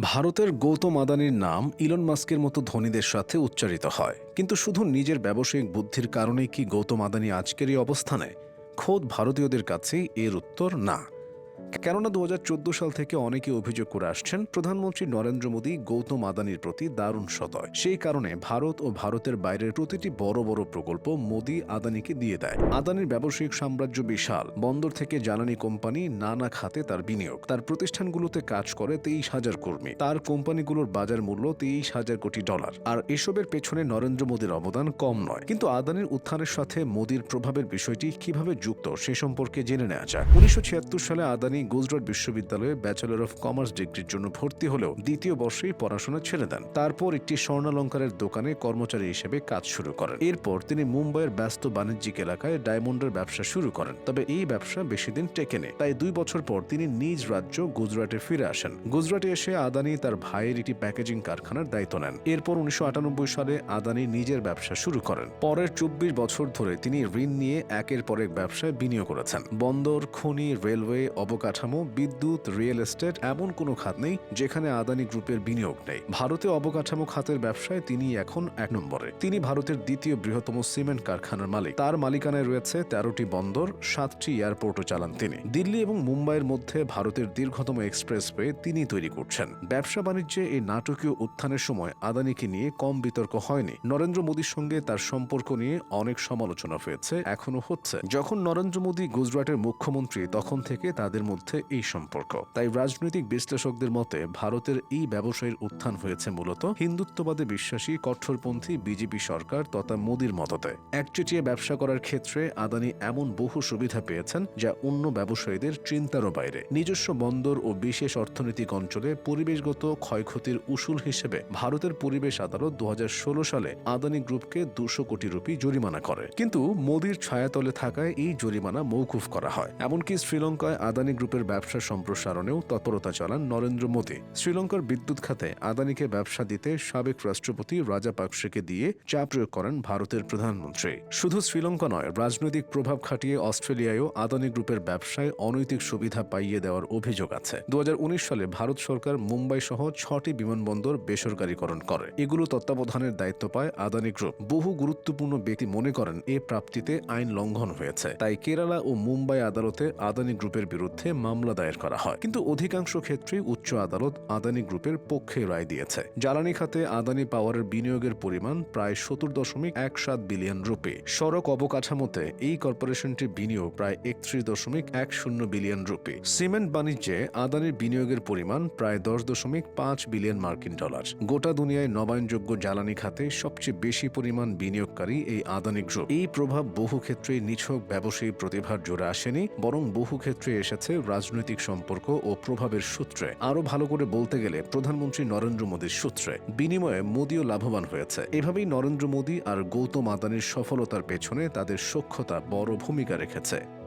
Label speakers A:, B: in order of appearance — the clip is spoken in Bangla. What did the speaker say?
A: ভারতের গৌতম আদানির নাম ইলন মাস্কের মতো ধনীদের সাথে উচ্চারিত হয়। কিন্তু শুধু নিজের ব্যবসায়িক বুদ্ধির কারণেই কি গৌতম আদানি আজকের এই অবস্থানে? খোদ ভারতীয়দের কাছেই এর উত্তর না। কেননা দু হাজার চোদ্দ সাল থেকে অনেকে অভিযোগ করে আসছেন, প্রধানমন্ত্রী নরেন্দ্র মোদী গৌতম আদানির প্রতি দারুণ সদয়। সেই কারণে ভারত ও ভারতের বাইরের প্রতিটি বড় বড় প্রকল্প মোদী আদানিকে দিয়ে দেয়। আদানির ব্যবসায়িক সাম্রাজ্য বিশাল। বন্দর থেকে জ্বালানি কোম্পানি নানা খাতে তার বিনিয়োগ। তার প্রতিষ্ঠানগুলোতে কাজ করে তেইশ হাজার কর্মী। তার কোম্পানিগুলোর বাজার মূল্য তেইশ হাজার কোটি ডলার। আর এসবের পেছনে নরেন্দ্র মোদীর অবদান কম নয়। কিন্তু আদানির উত্থানের সাথে মোদীর প্রভাবের বিষয়টি কীভাবে যুক্ত সে সম্পর্কে জেনে নেওয়া যাক। উনিশশো সালে আদানি গুজরাট বিশ্ববিদ্যালয়ে ব্যাচেলর অফ কমার্স ডিগ্রির জন্য ভর্তি হলেও দ্বিতীয় বর্ষেই পড়াশোনা ছেড়ে দেন। তারপর একটি স্বর্ণালঙ্কারের দোকানে কর্মচারী হিসেবে কাজ শুরু করেন। এরপর তিনি মুম্বাইয়ের ব্যস্ত বাণিজ্যিক এলাকায় ডায়মন্ডের ব্যবসা শুরু করেন। তবে এই ব্যবসা বেশি দিন টেকেনে তাই দুই বছর পর তিনি নিজ রাজ্য গুজরাটে ফিরে আসেন। গুজরাটে এসে আদানি তার ভাইয়ের একটি প্যাকেজিং কারখানার দায়িত্ব নেন। এরপর উনিশশো আটানব্বই সালে আদানি নিজের ব্যবসা শুরু করেন। পরের চব্বিশ বছর ধরে তিনি ঋণ নিয়ে একের পর এক ব্যবসায় বিনিয়োগ করেছেন। বন্দর, খনি, রেলওয়ে, অবকাঠামো বিদ্যুৎ, রিয়েল এস্টেট এমন কোনো খাত নেই যেখানে আদানি গ্রুপের বিনিয়োগ নেই। ভারতে অবকাঠামো খাতের ব্যবসায় তিনি এখন এক নম্বরে। তিনি ভারতের দ্বিতীয় বৃহত্তম সিমেন্ট কারখানার মালিক। তার মালিকানায় রয়েছে তেরোটি বন্দর, সাতটি এয়ারপোর্টও চালান তিনি। দিল্লি এবং মুম্বাইয়ের মধ্যে ভারতের দীর্ঘতম এক্সপ্রেসওয়ে তিনি তৈরি করছেন। ব্যবসা বাণিজ্যে এই নাটকীয় উত্থানের সময় আদানিকে নিয়ে কম বিতর্ক হয়নি। নরেন্দ্র মোদীর সঙ্গে তার সম্পর্ক নিয়ে অনেক সমালোচনা হয়েছে এখনও হচ্ছে। যখন নরেন্দ্র মোদী গুজরাটের মুখ্যমন্ত্রী তখন থেকে তাদের মধ্যে এই সম্পর্ক। তাই রাজনৈতিক বিশ্লেষকদের মতে, ভারতের এই ব্যবসায়ীর উত্থান হয়েছে মূলত হিন্দুত্ববাদে বিশ্বাসী কঠোরপন্থী বিজেপি সরকার তথা মোদীর মততে একচেটিয়া ব্যবসা করার ক্ষেত্রে আদানি এমন বহু সুবিধা পেয়েছেন যা অন্য ব্যবসায়ীদের চিন্তারও বাইরে। নিজস্ব বন্দর ও বিশেষ অর্থনৈতিক অঞ্চলে পরিবেশগত ক্ষয়ক্ষতির উসুল হিসেবে ভারতের পরিবেশ আদালত দু হাজার ষোলো সালে আদানি গ্রুপকে দুশো কোটি রুপি জরিমানা করে। কিন্তু মোদীর ছায়াতলে থাকায় এই জরিমানা মৌকুফ করা হয়। এমনকি শ্রীলঙ্কায় আদানি গ্রুপের ব্যবসা সম্প্রসারণেও তৎপরতা চালান নরেন্দ্র মোদী। শ্রীলঙ্কার বিদ্যুৎ খাতে আদানিকে ব্যবসা দিতে সাবেক রাষ্ট্রপতি রাজাপাকসেকে দিয়ে চাপ প্রয়োগ করেন ভারতের প্রধানমন্ত্রী। শুধু শ্রীলঙ্কা নয়, রাজনৈতিক প্রভাব খাটিয়ে অস্ট্রেলিয়ায়ও আদানি গ্রুপের ব্যবসায় অনৈতিক সুবিধা পাইয়ে দেওয়ার অভিযোগ আছে। দু হাজার উনিশ সালে ভারত সরকার মুম্বাই সহ ছটি বিমানবন্দর বেসরকারীকরণ করে। এগুলো তত্ত্বাবধানের দায়িত্ব পায় আদানি গ্রুপ। বহু গুরুত্বপূর্ণ ব্যক্তি মনে করেন এ প্রাপ্তিতে আইন লঙ্ঘন হয়েছে। তাই কেরালা ও মুম্বাই আদালতে আদানি গ্রুপের বিরুদ্ধে মামলা দায়ের করা হয়। কিন্তু অধিকাংশ ক্ষেত্রে উচ্চ আদালত আদানি গ্রুপের পক্ষে রায় দিয়েছে। জ্বালানি খাতে আদানি পাওয়ারের বিনিয়োগের পরিমাণ প্রায় সত্তর দশমিক এক সাত বিলিয়ন রুপি। সড়ক অবকাঠামোতে এই কর্পোরেশনটির বিনিয়োগ প্রায় একত্রিশ দশমিক এক শূন্য বিলিয়ন রুপি। সিমেন্ট বাণিজ্যে আদানির বিনিয়োগের পরিমাণ প্রায় দশ দশমিক পাঁচ বিলিয়ন মার্কিন ডলার। গোটা দুনিয়ায় নবায়নযোগ্য জ্বালানি খাতে সবচেয়ে বেশি পরিমাণ বিনিয়োগকারী এই আদানি গ্রুপ। এই প্রভাব বহু ক্ষেত্রে নিছক ব্যবসায়ী প্রতিভার জোরে আসেনি, বরং বহু ক্ষেত্রে এসেছে রাজনৈতিক সম্পর্ক ও প্রভাবের সূত্রে। আরও ভালো করে বলতে গেলে প্রধানমন্ত্রী নরেন্দ্র মোদীর সূত্রে। বিনিময়ে মোদীও লাভবান হয়েছে। এভাবেই নরেন্দ্র মোদী আর গৌতম আদানির সফলতার পেছনে তাদের সক্ষতা বড় ভূমিকা রেখেছে।